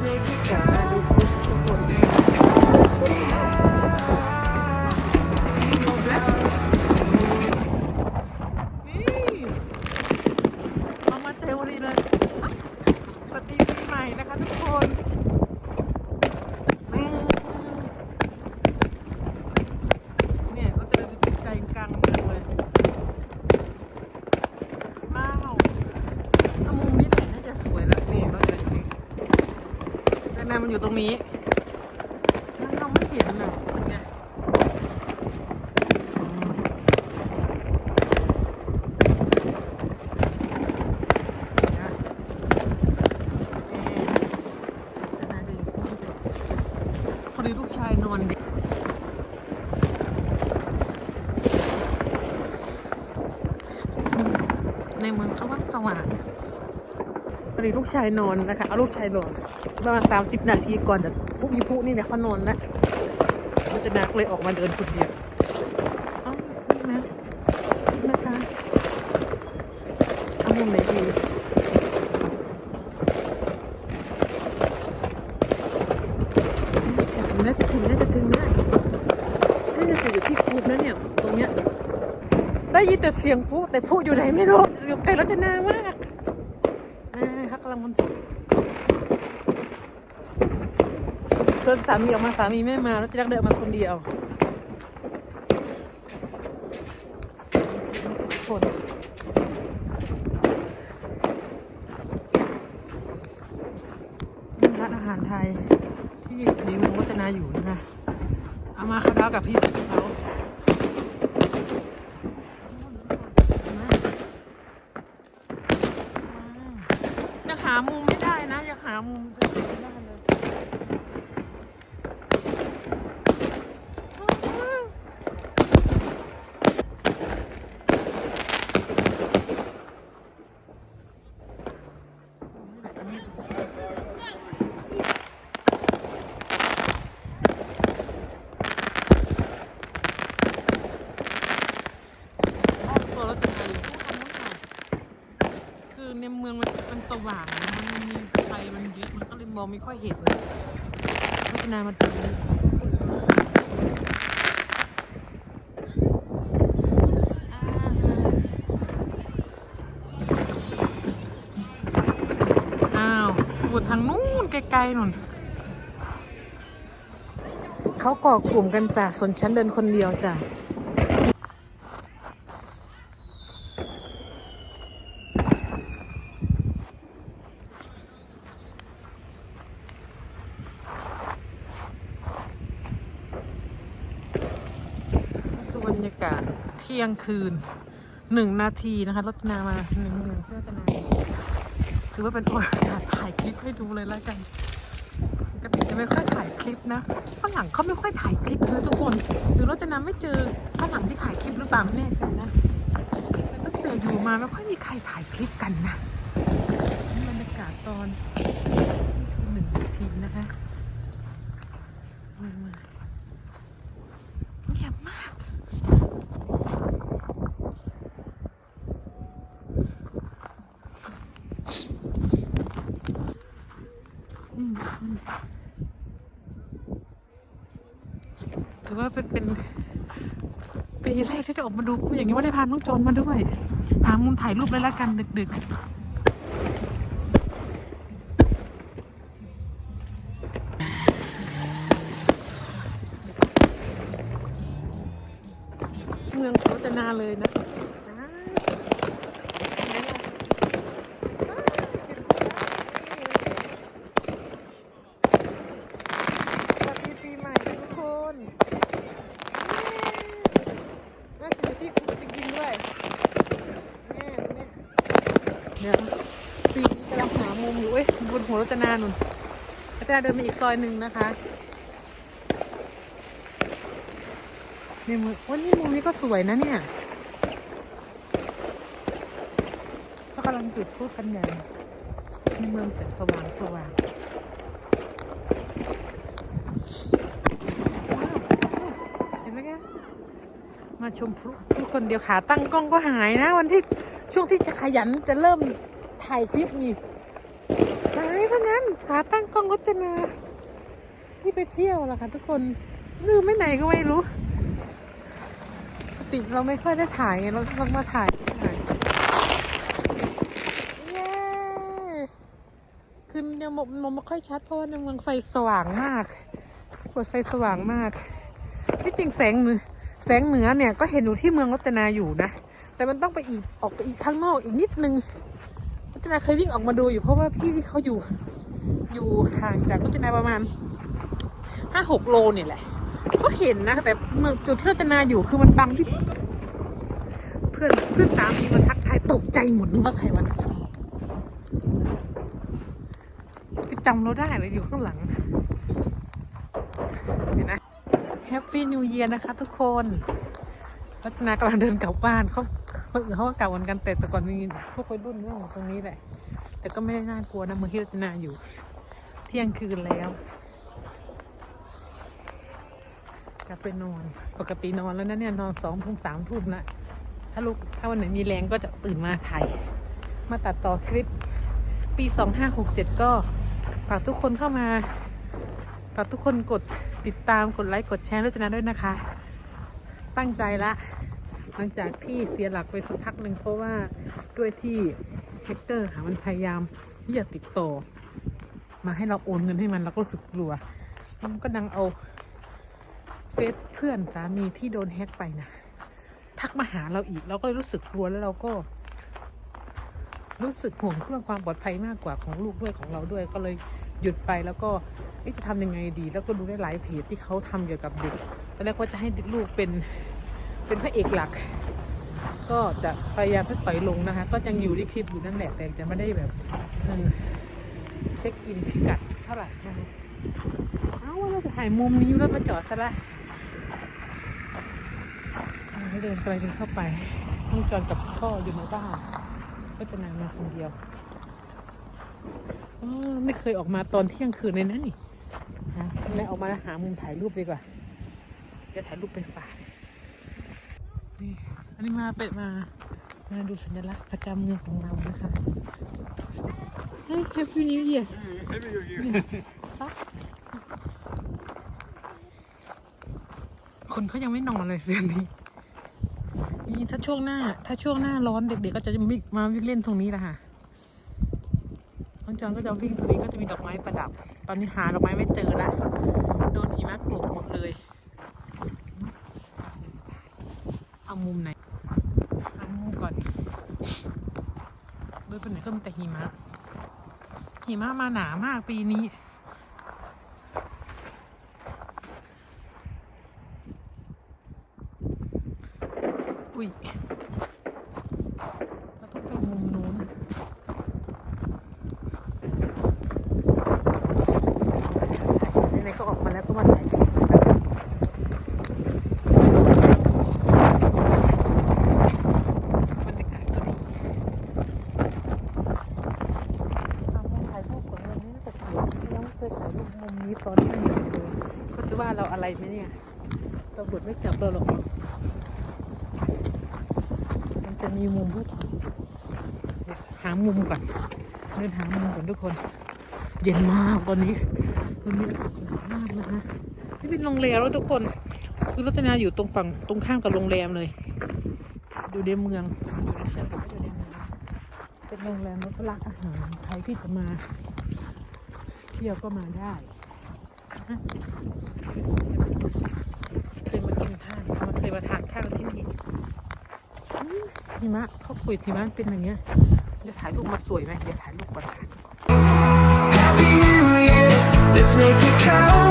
เอามาเต็มวันนี้เลยอะสตรีมปีใหม่นะคะทุกคนอืมเนี่ยเราจะเดินใจกลางเมืองเลยว้าวเอามุมนี้แหละน่าจะสวยแล้วนี่เราจะอย่างนี้แต่แม่มัน อยู่ตรงนี้แล้วเราไม่เห็นน่ะเป็นไงอืมนะนี่จะน่าจะอยู่คู่กันพอดีลูกชายนอนดิในเมืองเขาว่าสว่าง พอดีลูกชายนอนนะคะ เอาลูกชายนอนประมาณสามสิบนาทีก่อนจะพุกยิพุนี่เนี่ยเขานอนแล้วมันจะนักเลยออกมาเดินคนเดียวเอานี่นะนะคะเอามุมไหนดีจะถึงแล้วจะถึงแล้วจะถึงแล้วน่าจะอยู่ที่คูบแล้วเนี่ย ตรงเนี้ย ได้ยินแต่เสียงพูแต่พูอยู่ไหนไม่รู้ อยู่ไกลรัตนามากาฮักกำลังมันจนสามีออกมาสามีไม่มาแล้วจะรักเดินมาคนเดียวคนร้านอาหารไทยที่ดีเมืองวัฒนาอยู่นะคะ เอามาคาดาวกับพี่เขายังหา มุมไม่ได้นะ อยากหามุมจะไม่ได้เลยตัวรถจักรยานผู้คันนู้นค่ะคือในเมืองมันมัน สว่างนะมันมีไฟมันเยอะมันก็เลยมองไม่ค่อยเห็นเลยพัฒนามาตรงนี้อ้าวบนทางนู้นไกลๆนู่นเขาก่อกลุ่มกันจ้ะส่วนฉันเดินคนเดียวจ้ะ คือบรรยากาศเที่ยงคืนหนึ่งนาทีนะคะรถนามาหนึ่งเมืองเพื่อจะนาถือว่าเป็นโอกาสถ่ายคลิปให้ดูเลยแล้วกันปกติจะไม่ค่อยถ่ายคลิปนะฝรั่งเขาไม่ค่อยถ่ายคลิปนะทุกคนหรือรถนาไม่เจอฝรั่งที่ถ่ายคลิปหรือเปล่าไม่แน่ใจนะตั้งแต่อยู่มาไม่ค่อยมีใครถ่ายคลิปกันนะบรรยากาศตอนหนึ่งนาทีนะคะมามาเงียบมาก อืมอืมถือ ว่าเป็นเป็นปีแรกที่ได้ออกมาดูอย่างนี้ว่าได้พาน้องโจนมาด้วยหามุมถ่ายรูปเลยละกันดึกๆ เมืองโฆษณาเลยนะอ่าเห็นไหมล่ะอ่าเห็นไหม สวัสดีปีใหม่ทุกคนน่าจะอยู่ที่คุณจริงๆด้วยแน่ตรงนี้เดี๋ยวปีนี้กำลังหามุมอยู่เว้ย บนหัวรจนาหนุนรจนาเดินมาอีกซอยหนึ่งนะคะนี่มุมวันนี้มุมนี้ก็สวยนะเนี่ยเขากำลังจุดพูดกันใหญ่ในเมืองจะสว่างสว่างเห็นไหมแกมาชมพลุพลุคนเดียวขาตั้งกล้องก็หายนะ วันที่ช่วงที่จะขยันจะเริ่มถ่ายคลิปนี่ได้ เพราะงั้น ขาตั้งกล้องรจนาที่ไปเที่ยวล่ะค่ะทุกคนลืมไม่ไหนก็ไม่รู้ปกติเราไม่ค่อยได้ถ่ายไงเราต้องมาถ่ายถ่ายเย้คือยังมองมองไม่ค่อยชัดเพราะว่าในเมืองไฟสว่างมากเปิดไฟสว่างมากที่จริงแสงเหนือแสงเหนือเนี่ยก็เห็นอยู่ที่เมืองรัตนาอยู่นะแต่มันต้องไปอีกออกไปอีกข้างนอกอีกนิดนึงรัตนาเคยวิ่งออกมาดูอยู่เพราะว่าพี่ที่เขาอยู่ อยู่ห่างจากรัตนาประมาณห้าหกโลเนี่ยแหละก็เห็นนะ แต่เมืองจุดที่รัตนาอยู่คือมันบังที่ เพื่อนเพื่อนสามีมาทักทายตกใจหมดนึกว่าใครมาทักจำเราได้เลยอยู่ข้างหลังเห็นนะแฮปปี้นิวเยียร์นะคะทุกคนรัตนากำลังเดินกลับบ้านเขาเขาเขาก็กลับวันกันแต่แต่ก่อนมีพวกวัยรุ่นเรื่องตรงนี้แหละ แต่ก็ไม่ได้น่ากลัวนะเมืองที่รัตนาอยู่ เที่ยงคืนแล้วกลับไปนอน ปกตินอนแล้วนะเนี่ยนอนสองทุ่มสามทุ่มนะถ้าลูกถ้าวันไหนมีแรงก็จะตื่นมาถ่ายมาตัดต่อคลิป ปีสองห้าหกเจ็ดก็ฝากทุกคนเข้ามาฝากทุกคนกดติดตามกดไลค์กดแชร์รัตนาด้วยนะคะ ตั้งใจละหลังจากที่เสียหลักไปสักพักหนึ่งเพราะว่าด้วยที่แฮกเกอร์ค่ะมันพยายามที่จะติดต่อ มาให้เราโอนเงินให้มันเราก็รู้สึกกลัวมันก็ดังเอาเฟซเพื่อนสามีที่โดนแฮ็กไปนะทักมาหาเราอีกเราก็เลยรู้สึกกลัวแล้วเราก็ รู้สึกห่วงเรื่องความปลอดภัยมากกว่าของลูกด้วยของเราด้วย ก็เลยหยุดไปแล้วก็จะทำยังไงดี แล้วก็ดูได้หลายเพจที่เขาทำเกี่ยวกับเด็กตอนแรกว่าจะให้ลูกเป็นเป็นพระเอกหลัก ก็จะพยายามค่อยๆลงนะคะ ก็ยังอยู่ที่คลิปอยู่นั่นแหละแต่จะไม่ได้แบบ เช็คอินพิกัดเท่าไหร่นะคะเอ้าว่าเราจะถ่ายมุมนี้รถมาจอดซะละไม่เดินไกลเดินเข้าไปต้องจอดกับพ่ออยู่ในบ้านก็จะนางมาคนเดียวอไม่เคยออกมาตอนเที่ยงคืนเลยนะนี่ฮะเลยออกมาหามุมถ่ายรูปดีกว่าเดี๋ยวถ่ายรูปไปฝากนี่อันนี้มาเป็ดมามาดูสัญลักษณ์ประจำเมืองของเรานะคะ เฮ้ยแฮปปี้นิวเยียร์คนเขายังไม่นอนเลยเดือนนี้ นี่ถ้าช่วงหน้า ถ้าช่วงหน้าร้อนเด็กๆก็จะวิ่งมาวิ่งเล่นตรงนี้แหละค่ะน้องจอนก็จะวิ่งตรงนี้ก็จะมีดอกไม้ประดับ ตอนนี้หาดอกไม้ไม่เจอละ โดนหิมะกลบหมดเลย เอามุมไหนเอามุมก่อนโดยเป็นไหนก็มีแต่หิมะ หิมะมาหนามากปีนี้ อุ้ยเราต้องไปมุมนู้นไหนๆก็ออกมาแล้วก็มาถ่ายคลิปนะคะบรรยากาศก็ดีเอามุมถ่ายรูปของเรานี่แต่เขียวยังไม่เคยถ่ายรูปมุมนี้ตอนที่อยู่เลยเขาจะว่าเราอะไรไหมเนี่ยตำรว จับเราหรอกมันจะมีมุมให้ถ่ายหามุมก่อน เดินหามุมก่อนทุกคน เย็นมากตอนนี้ตอนนี้หนาวมากนะคะนี่เป็นโรงแรมแล้วทุกคน คือรัตนาอยู่ตรงฝั่งตรงข้ามกับโรงแรมเลย อยู่ในเมือง อยู่ในเชียงใหม่อยู่ในเมืองเป็นโรงแรมแล้วก็ร้านอาหารใครที่จะมาเที่ยวก็มาได้ เคยมากินข้าวมาเคยมาทานข้าวที่นี่หิมะเขาคุยหิมะเป็นอย่างเงี้ยจะถ่ายรูปมาสวยไหมเดี๋ยวถ่ายรูปก่อน Happy New Year, let's make it count.